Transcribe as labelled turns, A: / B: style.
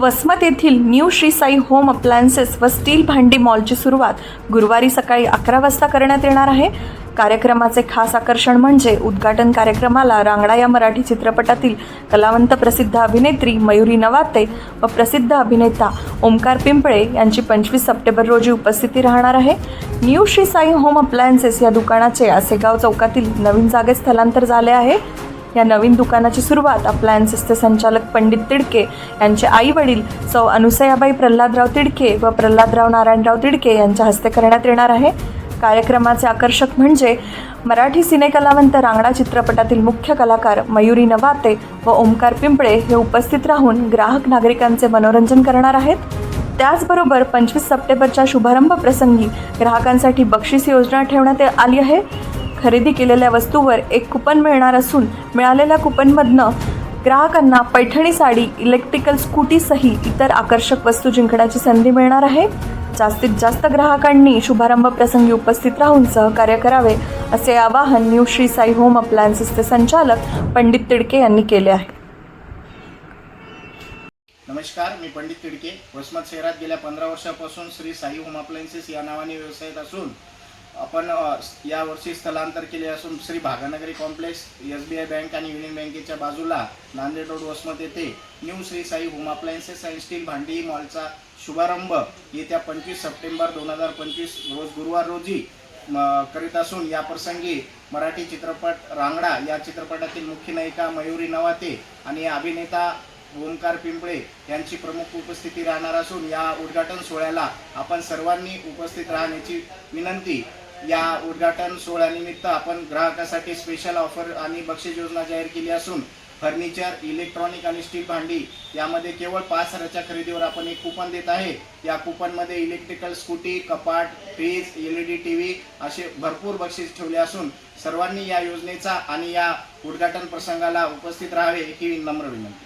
A: वसमत येथील new Shri Sai home appliances व steel भांडी मॉलची सुरुवात गुरुवारी सकाळी अकरा वाजता करण्यात येणार आहे. कार्यक्रमाचे खास आकर्षण म्हणजे उद्घाटन कार्यक्रमाला रांगडा या मराठी चित्रपटातील कलावंत प्रसिद्ध अभिनेत्री मयुरी नवाते व प्रसिद्ध अभिनेता ओमकार पिंपळे यांची पंचवीस सप्टेंबर रोजी उपस्थिती राहणार आहे. New Shri Sai home appliances या दुकानाचे आसेगाव चौकातील नवीन जागेत स्थलांतर झाले आहे. या नवीन दुकानाची सुरुवात अप्लायन्सेसचे संचालक पंडित तिडके यांचे आई वडील सौ अनुसयाबाई प्रल्हादराव तिडके व प्रल्हादराव नारायणराव तिडके यांच्या हस्ते करण्यात येणार आहे. कार्यक्रमाचे आकर्षक म्हणजे मराठी सिनेकलावंत रांगडा चित्रपटातील मुख्य कलाकार मयुरी नवाते व ओमकार पिंपळे हे उपस्थित राहून ग्राहक नागरिकांचे मनोरंजन करणार आहेत. त्याचबरोबर पंचवीस सप्टेंबरच्या शुभारंभ प्रसंगी ग्राहकांसाठी बक्षीस योजना ठेवण्यात आली आहे. खरेदी केलेल्या वस्तूवर एक कुपन मिळणार असून मिळालेल्या कुपनमधनं ग्राहकांना पैठणी साडी इलेक्ट्रिकल स्कूटीसही इतर आकर्षक वस्तू जिंकण्याची संधी मिळणार आहे. जास्तीत जास्त ग्राहकांनी शुभारंभ प्रसंगी उपस्थित राहून सहकार्य करावे असे आवाहन न्यू श्री साई होम अप्लायन्सेसचे संचालक पंडित तिडके यांनी केले आहे.
B: नमस्कार मी पंडित तिडके. वसमत शहरात गेल्या पंधरा वर्षापासून श्री साई होम अप्लायन्सेस या नावाने व्यवसायात असून आपण यावर्षी स्थलांतर केले असून Shri Bhaganagari complex S B I bank आणि युनियन बँकेच्या बाजूला नांदेड रोड वसमत येथे new Shri Sai home appliances and steel भांडी मॉलचा शुभारंभ येत्या पंचवीस सप्टेंबर दोन हजार पंचवीस रोज गुरुवार रोजी म, करीत असून या प्रसंगी मराठी चित्रपट रांगडा या चित्रपटातील मुख्य नायिका मयुरी नवाते आणि अभिनेता ओंकार पिंपळे यांची प्रमुख उपस्थिती राहणार असून या उद्घाटन सोहळ्याला आपण सर्वांनी उपस्थित राहण्याची विनंती या उद्घाटन सोहळ्यानिमित्त आपण ग्राहकासाठी स्पेशल ऑफर आणि बक्षीस योजना जाहीर केली असून फर्निचर इलेक्ट्रॉनिक आणि स्टील भांडी यामध्ये केवळ पाच हजाराच्या खरेदीवर आपण एक कुपन देत आहे. या कुपनमध्ये इलेक्ट्रिकल स्कूटी कपाट fridge L E D T V असे भरपूर बक्षीस ठेवले असून सर्वांनी या योजनेचा आणि या उद्घाटन प्रसंगाला उपस्थित राहावे ही नम्र विनंती.